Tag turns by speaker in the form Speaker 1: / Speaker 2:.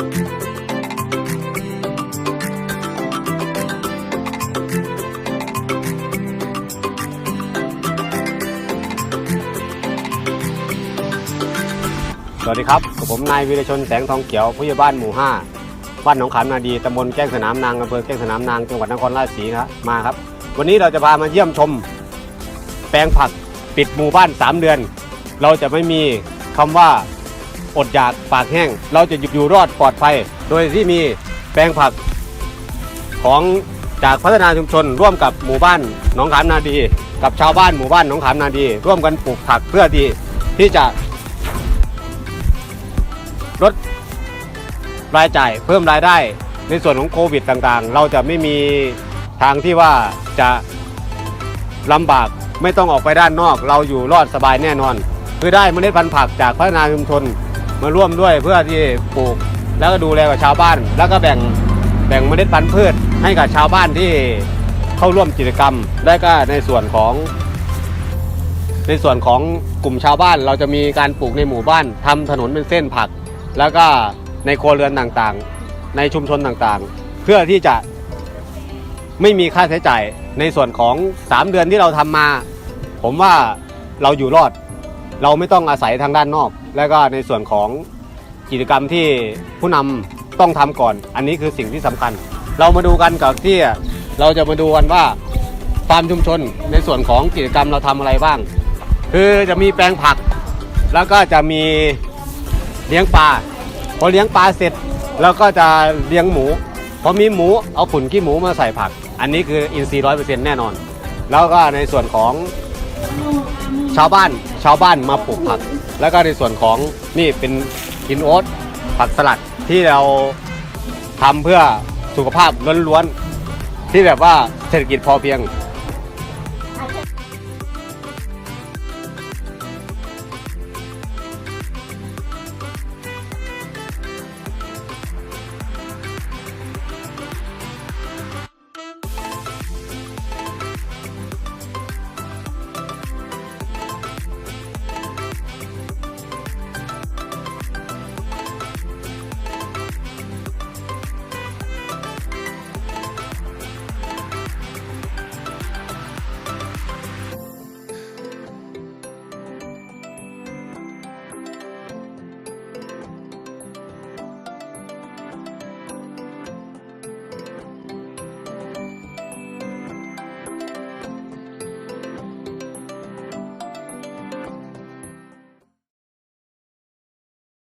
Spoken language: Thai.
Speaker 1: สวัสดีครับผมนายวีรชนแสงทองเขียวผู้ใหญ่บ้านหมู่ 5 บ้านหนองขามนาดีตำบลแก้งสนามนางอำเภอแก้งสนามนางจังหวัดนครราชสีมาครับมาครับ วันนี้เราจะพามาเยี่ยมชม แปลงผักปิดหมู่บ้าน 3 เดือน เราจะไม่มีคำว่า อดอยากปากแห้ง เราจะอยู่รอดปลอดภัย โดยที่มีแปลงผักของจากพัฒนาชุมชน ร่วมกับหมู่บ้านหนองขามนาดี กับชาวบ้านหมู่บ้านหนองขามนาดี ร่วมกันปลูกผักเพื่อที่ที่จะลดรายจ่ายเพิ่มรายได้ ในส่วนของโควิดต่างๆ เราจะไม่มีทางที่ว่าจะลำบากไม่ต้องออกไปด้านนอก เราอยู่รอดสบายแน่นอน คือได้เมล็ดพันธุ์ผักจากพัฒนาชุมชน มาร่วมด้วยเพื่อที่ปลูกแล้วก็ดูแลกับชาวบ้าน แล้วก็แบ่งแบ่งเมล็ดพันธุ์พืชให้กับชาวบ้านที่เข้าร่วมกิจกรรม และก็ในส่วนของ ในส่วนของกลุ่มชาวบ้าน เราจะมีการปลูกในหมู่บ้านทำถนนเป็นเส้นผัก แล้วก็ในครัวเรือนต่างๆ ในชุมชนต่างๆ เพื่อที่จะไม่มีค่าใช้จ่ายในส่วนของ 3 เดือนที่เราทำมา ผมว่าเราอยู่รอด เราไม่ต้องอาศัยทางด้านนอก แล้วก็ในส่วนของกิจกรรมที่ผู้นำต้องทำก่อน อันนี้คือสิ่งที่สำคัญ เรามาดูกันกับที่เราจะมาดูกันว่าฟาร์มชุมชนในส่วนของกิจกรรมเราทำอะไรบ้าง คือจะมีแปลงผัก แล้วก็จะมีเลี้ยงปลาพอเลี้ยงปลาเสร็จแล้วก็จะเลี้ยงหมูพอมีหมูเอาขุนขี้หมูมาใส่ผัก อันนี้คืออินทรีย์ร้อยเปอร์เซ็นต์แน่นอน แล้วก็ในส่วนของาวบ้านชาวบ้านมาปลูกผัก แล้วก็ในส่วนของนี่เป็นกินโอ๊ตผักสลัดที่เราทำเพื่อสุขภาพล้วนๆที่แบบว่าเศรษฐกิจพอเพียง